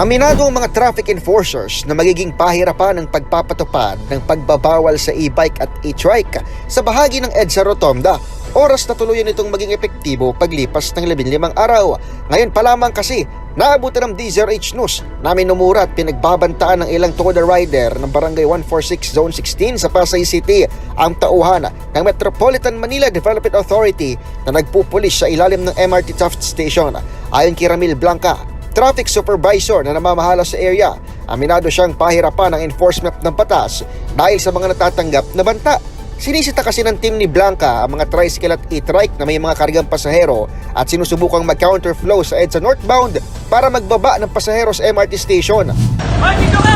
Aminado ang mga traffic enforcers na magiging pahirapan ng pagpapatupad ng pagbabawal sa e-bike at e-trike sa bahagi ng EDSA Rotonda. Oras na tuluyan itong maging epektibo paglipas ng 15 araw. Ngayon pa lamang kasi, naabutan ng DZRH News na minumura at pinagbabantaan ng ilang Toda rider ng Barangay 146 Zone 16 sa Pasay City ang tauhan ng Metropolitan Manila Development Authority na nagpupulis sa ilalim ng MRT Taft Station. Ayon kay Ramil Blanca, traffic supervisor na namamahala sa area. Aminado siyang pahirapan ng enforcement ng batas dahil sa mga natatanggap na banta. Sinisita kasi ng team ni Blanca ang mga tricycle at e-trike na may mga kargang pasahero at sinusubukang mag-counterflow sa EDSA northbound para magbaba ng pasahero sa MRT station. Dito ka!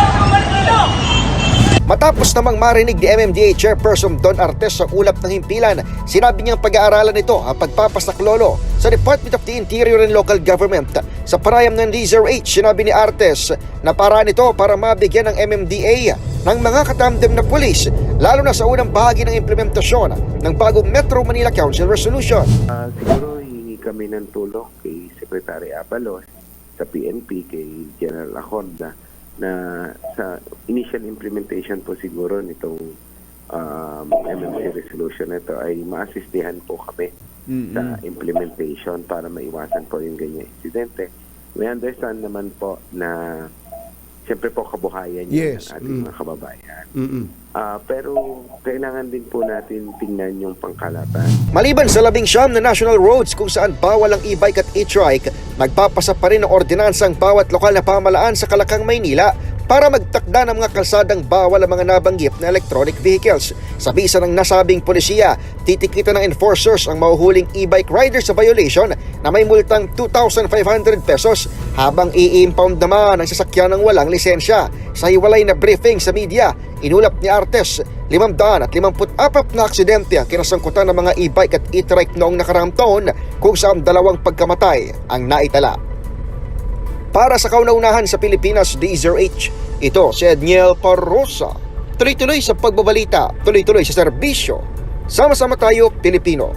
Matapos namang marinig ni MMDA Chairperson Don Artes ang ulap ng himpilan, sinabi niyang pag-aaralan nito ang pagpapasaklolo sa Department of the Interior and Local Government. Sa parayam ng DZRH, sinabi ni Artes na paraan ito para mabigyan ng MMDA ng mga katamdem na pulis, lalo na sa unang bahagi ng implementasyon ng bagong Metro Manila Council Resolution. Ah, siguro hihingi kami ng tulong kay Secretary Abalos sa PNP, kay General na sa initial implementation po siguro nitong um, MMC resolution na ito ay maasistihan po kami sa implementation para maiwasan po yung ganyan insidente. We understand naman po na siyempre po kabuhayan Yes, ng ating mm. mga kababayan. Mm-mm. Ah, pero kailangan din po natin tingnan yung pangkalatan. Maliban sa labing siyam na national roads kung saan bawal ang e-bike at e-trike, magpapasa pa rin ang bawat lokal na pamalaan sa Kalakang, Maynila para magtakda ng mga kalsadang bawal ang mga nabanggit na electronic vehicles. Sa bisa ng nasabing polisiya, titikita ng enforcers ang mahuhuling e-bike rider sa violation na may multang 2,500 pesos habang i-impound naman ang sasakyan ng walang lisensya. Sa hiwalay na briefing sa media, inulap ni Artes 554 na aksidente ang kinasangkutan ng mga e-bike at e-trike noong nakaraang taon kung saan dalawang pagkamatay ang naitala. Para sa kauna-unahan sa Pilipinas, DZRH, ito si Edniel Parrosa. Tuloy-tuloy sa pagbabalita, tuloy-tuloy sa serbisyo. Sama-sama tayo, Pilipino.